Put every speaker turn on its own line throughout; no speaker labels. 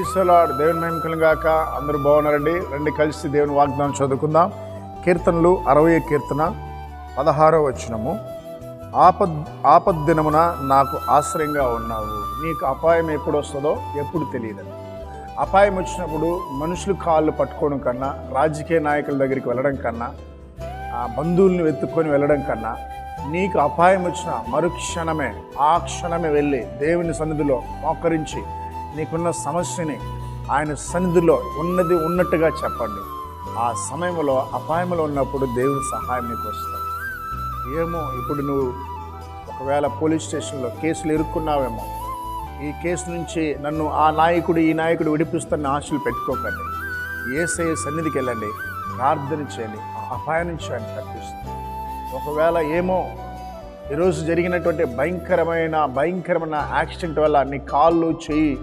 ఐసోలాడ్ దేవుని మహిమకలం గాక అందరూ బాగున్నారండి? రండి కలిసి దేవుని వాగ్దానం చదువుకుందాం. కీర్తనలు అరవై కీర్తన పదహారో వచనము. ఆపద్ ఆపద్దినమున నాకు ఆశ్రయంగా ఉన్నావు. నీకు అపాయం ఎప్పుడు వస్తుందో ఎప్పుడు తెలియదు అపాయం వచ్చినప్పుడు మనుషులు కాళ్ళు పట్టుకోవడం కన్నా రాజకీయ నాయకుల దగ్గరికి వెళ్ళడం కన్నా ఆ బంధువుల్ని వెతుక్కొని వెళ్ళడం కన్నా నీకు అపాయం వచ్చిన మరుక్షణమే ఆ క్షణమే వెళ్ళి దేవుని సన్నిధిలో మోకరించి నీకున్న సమస్యని ఆయన సన్నిధిలో ఉన్నది ఉన్నట్టుగా చెప్పండి. ఆ సమయంలో అపాయంలో ఉన్నప్పుడు దేవుని సహాయం నీకు వస్తుంది ఏమో ఇప్పుడు నువ్వు ఒకవేళ పోలీస్ స్టేషన్లో కేసులు ఇరుక్కున్నావేమో ఈ కేసు నుంచి నన్ను ఆ నాయకుడు ఈ నాయకుడు విడిపిస్తున్న ఆశలు పెట్టుకోకండి. ఏసఐ సన్నిధికి వెళ్ళండి ప్రార్థన చేయండి అపాయం నుంచి ఆయన తప్పిస్తుంది ఒకవేళ ఏమో ఈరోజు జరిగినటువంటి భయంకరమైన భయంకరమైన యాక్సిడెంట్ వల్ల నీ కాళ్ళు చెయ్యి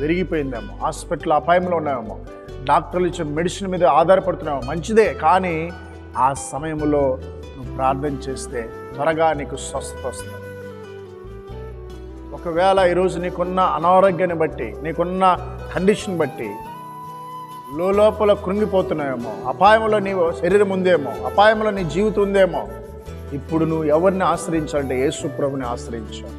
విరిగిపోయిందేమో. హాస్పిటల్ అపాయంలో ఉన్నామేమో డాక్టర్లు ఇచ్చే మెడిసిన్ మీద ఆధారపడుతున్నామో మంచిదే కానీ ఆ సమయంలో నువ్వు ప్రార్థన చేస్తే త్వరగా నీకు స్వస్థత వస్తుంది. ఒకవేళ ఈరోజు నీకున్న అనారోగ్యాన్ని బట్టి నీకున్న కండిషన్ బట్టి లోపల కృంగిపోతున్నాయేమో అపాయంలో నీ శరీరం ఉందేమో. అపాయంలో నీ జీవితం ఉందేమో. ఇప్పుడు నువ్వు ఎవరిని ఆశ్రయించాలంటే యేసు ప్రభుని ఆశ్రయించాలి.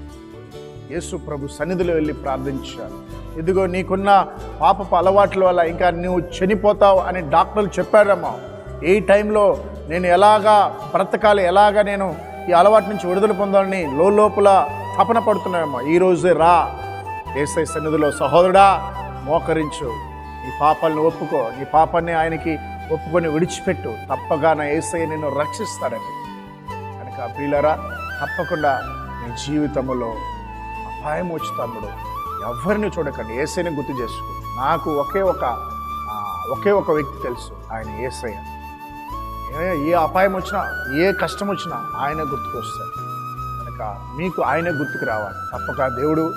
యేసు ప్రభు సన్నిధిలో వెళ్ళి ప్రార్థించాలి. ఇదిగో నీకున్న పాపపు అలవాట్ల వల్ల ఇంకా నువ్వు చనిపోతావు అని డాక్టర్లు చెప్పారమ్మా. ఈ టైంలో నేను ఎలాగా బ్రతకాలి ఎలాగా నేను ఈ అలవాటు నుంచి విడుదల పొందాలని లోపల తపన పడుతున్నాయమ్మా. ఈ రోజే రా. ఏసై సన్నిధిలో సహోదరుడా మోకరించు. నీ పాపాలను ఒప్పుకో. నీ పాపాన్ని ఆయనకి ఒప్పుకొని విడిచిపెట్టు. తప్పగా నా ఏసై నిన్ను రక్షిస్తాడని. కనుక ప్రియులరా తప్పకుండా నీ జీవితంలో అపాయం వచ్చి తమ్ముడు. ఎవరిని చూడకండి. ఏసైని గుర్తు చేసుకో. నాకు ఒకే ఒక ఒకే ఒక వ్యక్తి తెలుసు. ఆయన ఏసయ్య. ఏ ఏ అపాయం వచ్చినా ఏ కష్టం వచ్చినా ఆయన గుర్తుకొస్తాడు. కనుక మీకు ఆయన గుర్తుకు రావాలి. తప్పక దేవుడు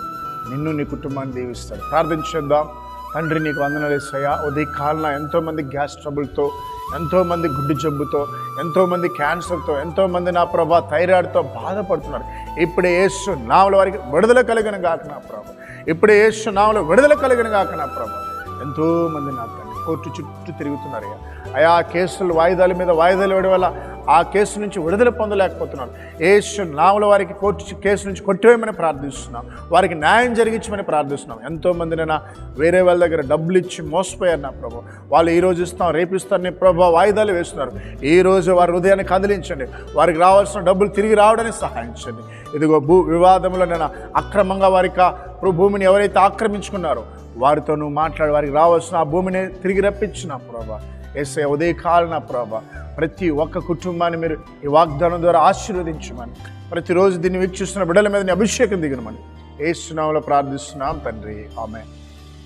నిన్ను నీ కుటుంబాన్ని దీవిస్తాడు. ప్రార్థించేద్దాం తండ్రి నీకు వందనాలు ఇస్తాయా ఉదయ కాలన ఎంతోమంది గ్యాస్ ట్రబుల్తో ఎంతోమంది గుడ్డు జబ్బుతో ఎంతోమంది క్యాన్సర్తో ఎంతోమంది నా ప్రభా థైరాయిడ్తో బాధపడుతున్నారు. ఇప్పుడు యేసు నావల వారికి విడుదల కలిగిన గాక నా ప్రభా. ఇప్పుడే యేసు నావలో విడుదల కలిగిన గాక నా ఎంతోమంది నా కోర్టు చుట్టూ తిరుగుతున్నారు అయా కేసులు వాయిదాల మీద వాయిదాలు వేయడం వల్ల ఆ కేసు నుంచి విడుదల పొందలేకపోతున్నారు ఏసు నాముల వారికి కోర్టు కేసు నుంచి కొట్టివేయమని ప్రార్థిస్తున్నాం. వారికి న్యాయం జరిగించమని ప్రార్థిస్తున్నాం. ఎంతోమంది నైనా వేరే వాళ్ళ దగ్గర డబ్బులు ఇచ్చి మోసపోయారు నా ప్రభు. వాళ్ళు ఈ రోజు ఇస్తాం రేపు ఇస్తారని ప్రభు వాయిదాలు వేస్తున్నారు. ఈ రోజు వారి హృదయాన్ని కదిలించండి. వారికి రావాల్సిన డబ్బులు తిరిగి రావడానికి సహాయించండి. ఇదిగో భూ వివాదంలో నేను అక్రమంగా వారికి భూమిని ఎవరైతే ఆక్రమించుకున్నారో వారితో నువ్వు మాట్లాడి వారికి రావాల్సిన ఆ భూమిని తిరిగి రప్పించిన ప్రభా. ఎస్ఐ ఉదయకాలన ప్రభా. ప్రతి ఒక్క కుటుంబాన్ని మీరు ఈ వాగ్దానం ద్వారా ఆశీర్వదించమని ప్రతిరోజు దీన్ని వీక్షిస్తున్న బిడ్డల మీద అభిషేకం దిగనమని. ఏ సునామలో ప్రార్థిస్తున్నాం తండ్రి. ఆమె